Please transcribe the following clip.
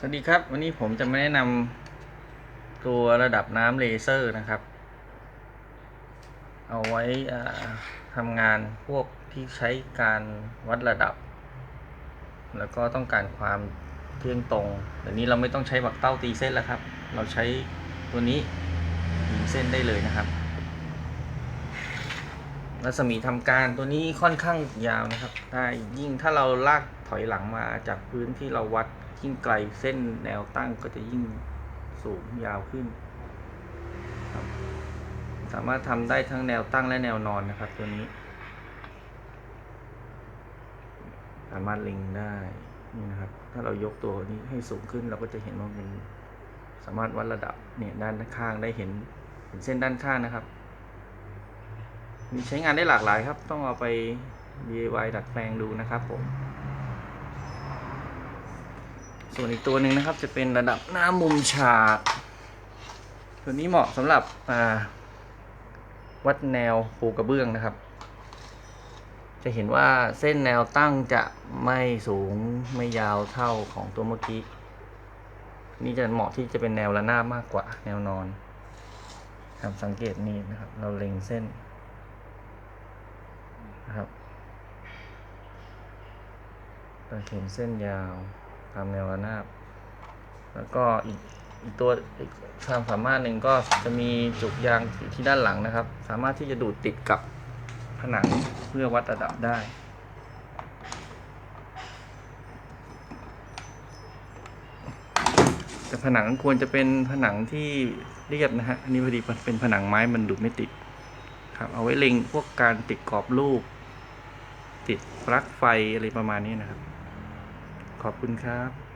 สวัสดีครับ วันนี้ผมจะมาแนะนำตัวระดับน้ำเลเซอร์นะครับ เอาไว้ทำงานพวกที่ใช้การวัดระดับ แล้วก็ต้องการความเที่ยงตรงเดี๋ยวนี้เราไม่ต้องใช้บักเต้าตีเส้นแล้วครับ เราใช้ตัวนี้ยิงเส้นได้เลยนะครับ รัศมีทำการตัวนี้ค่อนข้างยาวนะครับได้ยิ่งถ้าเราลากถอยหลังมาจากพื้นที่เราวัดยิ่งไกลเส้นแนวตั้งก็จะยิ่งสูงยาวขึ้น สามารถทำได้ทั้งแนวตั้งและแนวนอนนะครับ ตัวนี้ สามารถเล็งได้นี่นะครับ ถ้าเรายกตัวนี้ให้สูงขึ้นเราก็จะเห็นว่ามันสามารถวัดระดับเนี่ยด้านข้างได้เห็นเห็นเส้นด้านข้างนะครับ มีใช้งานได้หลากหลายครับ ต้องเอาไป DIY ดัดแปลงดูนะครับผม ส่วนอีกตัวหนึ่งนะครับ จะเป็นระดับหน้ามุมฉากตัวนี้เหมาะสำหรับวัดแนวปูกระเบื้องนะครับ จะเห็นว่าเส้นแนวตั้งจะไม่สูงไม่ยาวเท่าของตัวเมื่อกี้ นี่จะเหมาะที่จะเป็นแนวระนาบมากกว่าแนวนอนครับสังเกตนี่นะครับ เราเล็งเส้น นะครับ เราเห็นเส้นยาวตามแนวระนาบ แล้วก็อีกอีกตัวอีกความสามารถหนึ่งก็จะมีจุกยางที่ด้านหลังนะครับ สามารถที่จะดูดติดกับผนังเพื่อวัดระดับได้ แต่ผนังควรจะเป็นผนังที่เรียบนะฮะอันนี้พอดีเป็นผนังไม้มันดูดไม่ติดครับเอาไว้เล็งพวกการติดกรอบรูป ติดปลั๊กไฟอะไรประมาณนี้นะครับ ขอบคุณครับ